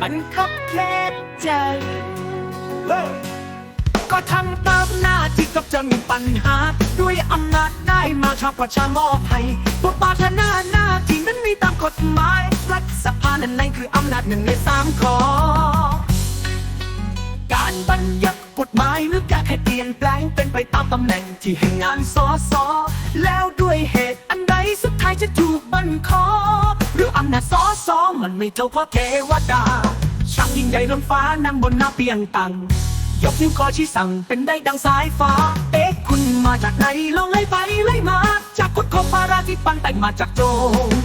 มันคับแค้นใจ ก็ทำตามหน้าที่กับจะมีปัญหา ด้วยอำนาจได้มาชอบประชามอบให้บทบาทหน้าหน้าที่นั้นมีตามกฎหมาย รัฐสภานั้นในคืออำนาจหนึ่งในสามข้อการบัญญัติกฎหมายหรือการให้เปลี่ยนแปลงเป็นไปตามตำแหน่งที่ให้งานสอสอแล้วด้วยเหตุอันใดสุดท้ายจะถูกบันคอหรืออำนาจสอสอมันไม่เท่าพ่อเทวดาช่า ยิ่งใหญ่ล้นฟ้านั่งบนหน้าเปียงตัง ยกนิ้วกอชี้สั่งเป็นได้ดังสายฟ้า เอ๊ะคุณมาจากไหนลองไล่ไปไล่มา จากกฎของปาราที่ปันแต่งมาจากโจร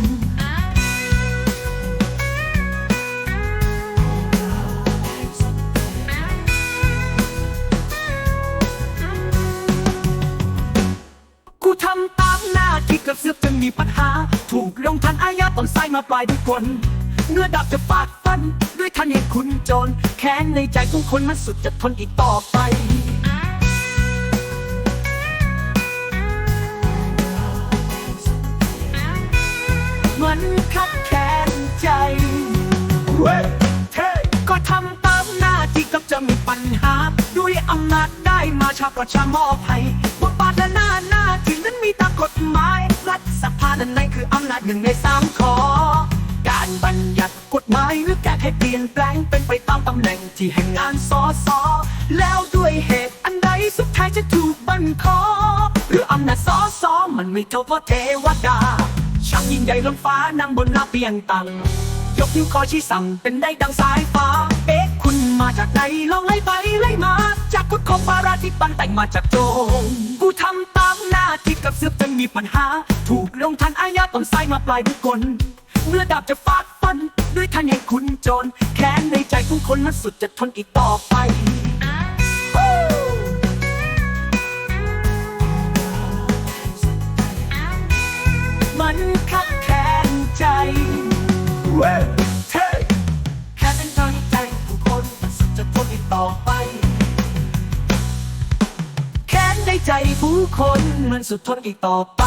กูทำตามหน้าที่กับเสือจนมีปัญหา ถูกลงทันอาญาตอนไส้มาปลายด้วยกล เนื้อดับจะฟาดฟันด้วยทันเหตุคุณโจรแค้นในใจของคนมันสุดจะทนอีกต่อไปมันคับแค้นใจเว้ยเทก็ทำตามหน้าที่กับจะมีปัญหา ด้วยอำนาจได้มาชาประชามอบให้บทบาทและหน้าหน้าที่นั้นมีตามกฎหมาย รัฐสภานั้นในคืออำนาจหนึ่งในสาม ให้เปลี่ยนแปลงเป็นไปตามตำแหน่งที่แห่งงานสอสอแล้วด้วยเหตุอันใดสุดท้ายจะถูกบันคอหรืออำนาจสอสอมันไม่เท่าพ่อเทวดาช่างยิ่งใหญ่ล้นฟ้านั่งบนหน้าเปียงตังยกนิ้วคอชี้สั่งเป็นได้ดังสายฟ้า เอ๊ะคุณมาจากไหนลองไล่ไปไล่มา จากกฎของปาราที่ปันแต่งมาจากโจรกูทำตามหน้าที่กับเสือจนมีปัญหา ถูกลงทันอาญาตอนไส้มาปลายบุกกล เมื่อดาบจะฟาดฟัน ด้วยทันให้คุณโจรแค้นในใจของคนมันสุดจะทนอีกต่อไปมันคับแค้นใจเว้เท่แค่เป็นใจผู้คนมันสุดจะทนอีกต่อไป แค้นในใจผู้คนมันสุดทนอีกต่อไป